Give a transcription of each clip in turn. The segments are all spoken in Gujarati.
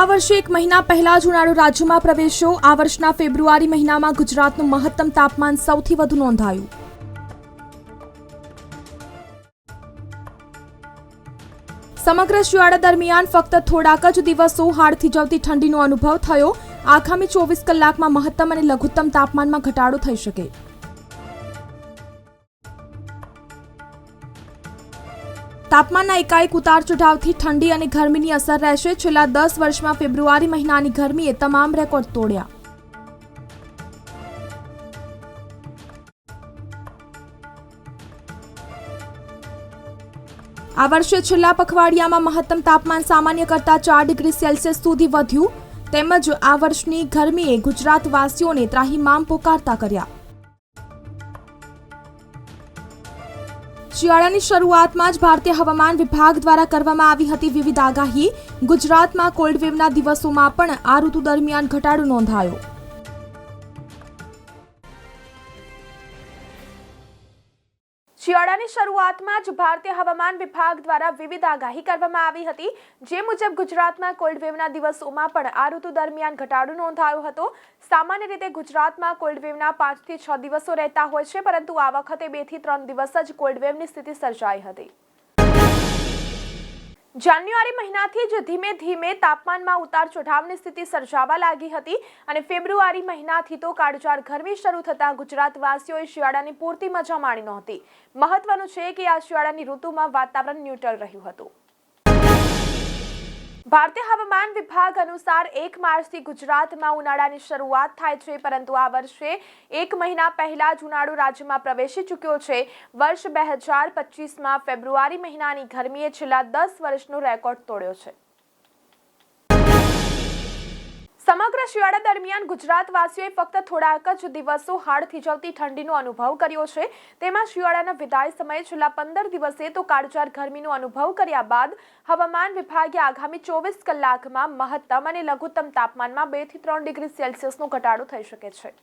આ વર્ષે એક મહિના પહેલા જ ઉનાળો રાજ્યમાં પ્રવેશ્યો. આ વર્ષના ફેબ્રુઆરી મહિનામાં ગુજરાતનું મહત્તમ તાપમાન સૌથી વધુ નોંધાયું. સમગ્ર શિયાળા દરમિયાન ફક્ત થોડાક જ દિવસો હાડ થીજવતી ઠંડીનો અનુભવ થયો. આગામી ચોવીસ કલાકમાં મહત્તમ અને લઘુત્તમ તાપમાનમાં ઘટાડો થઈ શકે. તાપમાનના એકાએક ઉતાર ચઢાવથી ઠંડી અને ગરમીની અસર રહેશે. છેલ્લા દસ વર્ષમાં ફેબ્રુઆરી મહિનાની ગરમીએ તમામ રેકોર્ડ તોડ્યા. આ વર્ષે છેલ્લા પખવાડિયામાં મહત્તમ તાપમાન સામાન્ય કરતાં ચાર ડિગ્રી સેલ્સિયસ સુધી વધ્યું. તેમજ આ વર્ષની ગરમીએ ગુજરાતવાસીઓને ત્રાહીમામ પોકારતા કર્યા. શિયાળાની શરૂઆતમાં જ ભારતીય હવામાન વિભાગ દ્વારા કરવામાં આવી હતી વિવિધ આગાહી. ગુજરાતમાં કોલ્ડવેવના દિવસોમાં પણ આ ઋતુ દરમિયાન ઘટાડો નોંધાયો. શિયાળાની શરૂઆતમાં જ ભારતીય હવામાન વિભાગ દ્વારા વિવિધ આગાહી કરવામાં આવી હતી. જે મુજબ ગુજરાતમાં કોલ્ડ વેવના દિવસોમાં પણ આ ઋતુ દરમિયાન ઘટાડો નોંધાયો હતો. સામાન્ય રીતે ગુજરાતમાં કોલ્ડ વેવના પાંચથી છ દિવસો રહેતા હોય છે, પરંતુ આ વખતે બેથી ત્રણ દિવસ જ કોલ્ડ વેવની સ્થિતિ સર્જાઈ હતી. જાન્યુઆરી મહિનાથી જ ધીમે ધીમે તાપમાનમાં ઉતાર ચઢાવની સ્થિતિ સર્જાવા લાગી હતી અને ફેબ્રુઆરી મહિનાથી તો કાળજાળ ગરમી શરૂ થતાં ગુજરાતવાસીઓએ શિયાળાની પૂરતી મજા માણી નહોતી. મહત્વનું છે કે આ શિયાળાની ઋતુમાં વાતાવરણ ન્યુટ્રલ રહ્યું હતું. ભારતીય હવામાન વિભાગ અનુસાર એક માર્ચથી ગુજરાતમાં ઉનાળાની શરૂઆત થાય છે, પરંતુ આ વર્ષે એક મહિના પહેલા જ ઉનાળો રાજ્યમાં પ્રવેશી ચૂક્યો છે. વર્ષ બે હજાર પચીસમાં ફેબ્રુઆરી મહિનાની ગરમીએ છેલ્લા દસ વર્ષનો રેકોર્ડ તોડ્યો છે. સમગ્ર શિયાળા દરમિયાન ગુજરાતવાસીઓએ ફક્ત થોડાક જ દિવસો હાડ થીજવતી ઠંડીનો અનુભવ કર્યો છે. તેમાં શિયાળાના વિદાય સમયે છેલ્લા પંદર દિવસે તો કાળજાર ગરમીનો અનુભવ કર્યા બાદ હવામાન વિભાગે આગામી ચોવીસ કલાકમાં મહત્તમ અને લઘુત્તમ તાપમાનમાં બેથી ત્રણ ડિગ્રી સેલ્સિયસનો ઘટાડો થઈ શકે છે.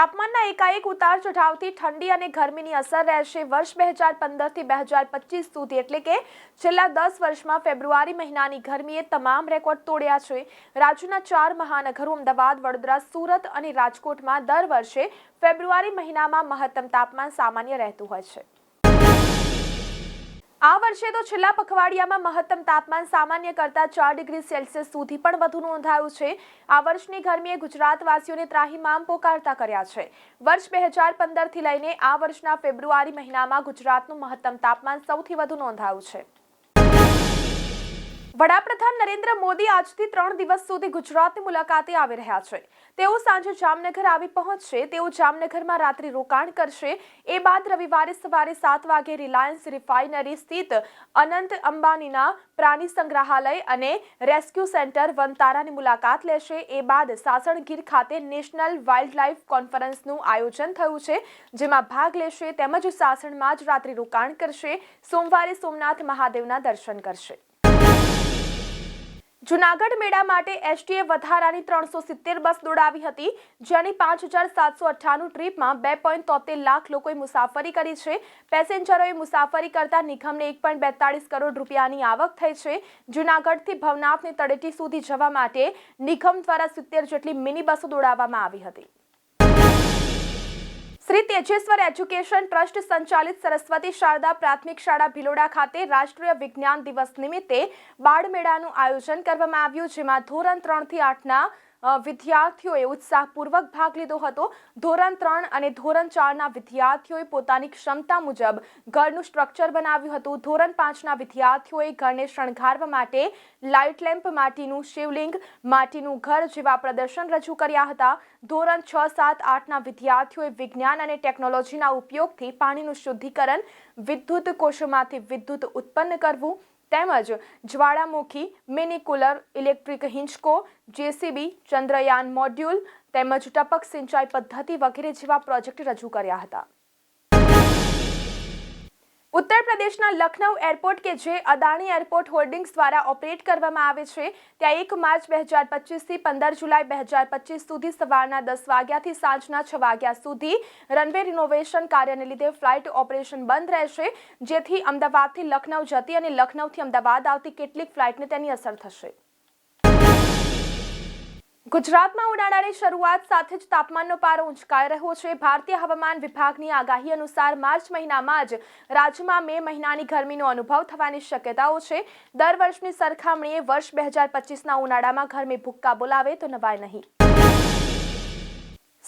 તાપમાનના એકાએક ઉતાર ચઢાવથી ઠંડી અને ગરમીની અસર રહેશે. વર્ષ બે હજાર પંદરથી બે હજાર પચીસ સુધી, એટલે કે છેલ્લા દસ વર્ષમાં ફેબ્રુઆરી મહિનાની ગરમીએ તમામ રેકોર્ડ તોડ્યા છે. રાજ્યના ચાર મહાનગરો, અમદાવાદ, વડોદરા, સુરત અને રાજકોટમાં દર વર્ષે ફેબ્રુઆરી મહિનામાં મહત્તમ તાપમાન સામાન્ય રહેતું હોય છે. આ વર્ષે તો છેલ્લા પખવાડિયામાં મહત્તમ તાપમાન સામાન્ય કરતાં ચાર ડિગ્રી સેલ્સિયસ સુધી પણ વધુ નોંધાયું છે. આ વર્ષની ગરમીએ ગુજરાતવાસીઓને ત્રાહીમામ પોકારતા કર્યા છે. વર્ષ બે હજાર પંદરથી લઈને આ વર્ષના ફેબ્રુઆરી મહિનામાં ગુજરાતનું મહત્તમ તાપમાન સૌથી વધુ નોંધાયું છે. વડાપ્રધાન નરેન્દ્ર મોદી આજથી ત્રણ દિવસ સુધી ગુજરાતની મુલાકાતે આવી રહ્યા છે. તેઓ સાંજે જામનગર આવી પહોંચશે. તેઓ જામનગરમાં રાત્રિ રોકાણ કરશે. એ બાદ રવિવારે સવારે સાત વાગે રિલાયન્સ રિફાઇનરી સ્થિત અનંત અંબાનીના પ્રાણી સંગ્રહાલય અને રેસ્ક્યુ સેન્ટર વનતારાની મુલાકાત લેશે. એ બાદ સાસણગીર ખાતે નેશનલ વાઇલ્ડ લાઇફ કોન્ફરન્સનું આયોજન થયું છે, જેમાં ભાગ લેશે તેમજ સાસણમાં જ રાત્રિ રોકાણ કરશે. સોમવારે સોમનાથ મહાદેવના દર્શન કરશે. જુનાગઢ મેળા માટે એસટીએ વધારાની ત્રણસો સિત્તેર બસ દોડાવી હતી, જેની પાંચ હજાર સાતસો અઠ્ઠાણું ટ્રીપમાં બે પોઈન્ટ તોતેર લાખ લોકોએ મુસાફરી કરી છે. પેસેન્જરોએ મુસાફરી કરતા નિગમને એક પોઈન્ટ બેતાળીસ કરોડ રૂપિયાની આવક થઈ છે. જુનાગઢથી ભવનાથની તળેટી સુધી જવા માટે નિગમ દ્વારા સિત્તેર જેટલી મિની બસો દોડાવવામાં આવી હતી. શ્રી તેજેશ્વર એજ્યુકેશન ટ્રસ્ટ સંચાલિત સરસ્વતી શારદા પ્રાથમિક શાળા ભિલોડા ખાતે રાષ્ટ્રીય વિજ્ઞાન દિવસ નિમિત્તે બાળમેળાનું આયોજન કરવામાં આવ્યું, જેમાં ધોરણ ત્રણથી આઠના વિદ્યાર્થીઓએ ઉત્સાહપૂર્વક ભાગ લીધો હતો. ધોરણ ત્રણ અને ધોરણ ચારના વિદ્યાર્થીઓએ પોતાની ક્ષમતા મુજબ ઘરનું સ્ટ્રક્ચર બનાવ્યું હતું. ધોરણ પાંચના વિદ્યાર્થીઓએ ઘરને શણગારવા માટે લાઇટ લેમ્પ, માટીનું શિવલિંગ, માટીનું ઘર જેવા પ્રદર્શન રજૂ કર્યા હતા. ધોરણ છ, સાત, આઠના વિદ્યાર્થીઓએ વિજ્ઞાન અને ટેકનોલોજીના ઉપયોગથી પાણીનું શુદ્ધિકરણ, વિદ્યુત કોષોમાંથી વિદ્યુત ઉત્પન્ન કરવું તેમજ જ્વાળામુખી મિની કુલર ઇલેક્ટ્રિક હિંચકો, જેસીબી, ચંદ્રયાન મોડ્યુલ તેમજ ટપક સિંચાઈ પદ્ધતિ વગેરે જેવા પ્રોજેક્ટ રજૂ કર્યા હતા. ઉત્તર પ્રદેશના લખનઉ એરપોર્ટ કે જે અદાણી એરપોર્ટ હોર્ડિંગ્સ દ્વારા ઓપરેટ કરવામાં આવે છે, ત્યાં એક માર્ચ બે હજાર પચીસથી પંદર જુલાઈ બે હજાર પચીસ સુધી સવારના દસ વાગ્યાથી સાંજના છ વાગ્યા સુધી રનવે રિનોવેશન કાર્યને લીધે ફ્લાઇટ ઓપરેશન બંધ રહેશે, જેથી અમદાવાદથી લખનઉ જતી અને લખનઉથી અમદાવાદ આવતી કેટલીક ફ્લાઇટને તેની અસર થશે. ગુજરાતમાં ઉનાળાની શરૂઆત સાથે જ તાપમાનનો પારો ઉંચકાઈ રહ્યો છે. ભારતીય હવામાન વિભાગની આગાહી અનુસાર માર્ચ મહિનામાં જ રાજ્યમાં મે મહિનાની ગરમીનો અનુભવ થવાની શક્યતાઓ છે. દર વર્ષની સરખામણીએ વર્ષ બે હજાર પચીસના ઉનાળામાં ગરમી ભૂક્કા બોલાવે તો નવાય નહીં.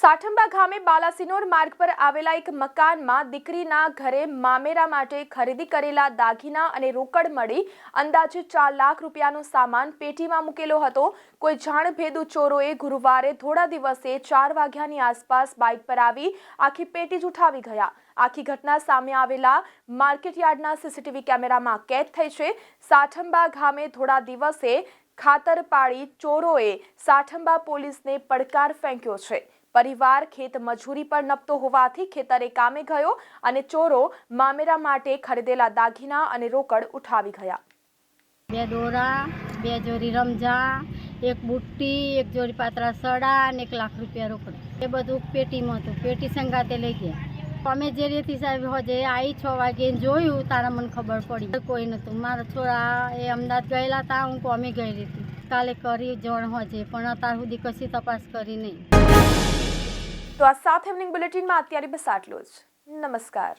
સાઠંબા ગામે બાલાસિનોર માર્ગ પર આવેલા એક મકાનમાં દીકરીના ઘરે મામેરા માટે ખરીદી કરેલા દાગીના અને રોકડ મળી અંદાજે ચાર લાખ રૂપિયાનો સામાન પેટીમાં મૂકેલો હતો. કોઈ જાણભેદુ ચોરોએ ગુરુવારે થોડા દિવસે ચાર વાગ્યાની આસપાસ બાઇક પર આવી આખી પેટી જ ઉઠાવી ગયા. આખી ઘટના સામે આવેલા માર્કેટયાર્ડના સીસીટીવી કેમેરામાં કેદ થઈ છે. સાઠંબા ગામે થોડા દિવસે ખાતર પાડી ચોરોએ સાઠંબા પોલીસને પડકાર ફેંક્યો છે. પરિવાર ખેત મજૂરી પર નપતો હોવાથી ખેતરે કામે ગયો અને ચોરો મામેરા માટે ખરીદેલા દાગીના અને રોકડ ઉઠાવી ગયા. બે દોરા, બે જોડી રમઝા, એક બુટ્ટી, એક જોડી પાતળા સડા અને એક લાખ રૂપિયા રોકડ. એ બધું પેટીમાં હતું. પેટી સંગાતે લઈ ગયા. અમે જે રેતી સાહેબ હોજે આવી છ વાગે જોયું, તારા મને ખબર પડી. કોઈ નહોતું. મારા છોરા એ અમદાવાદ ગયેલા હતા, હું કોમી ગઈ હતી કાલે કરી જણ હજે પણ અત્યાર સુધી કશી તપાસ કરી નહીં. તો આ સાથ ઇવનિંગ બુલેટિનમાં અત્યારે બસ આટલું જ. નમસ્કાર.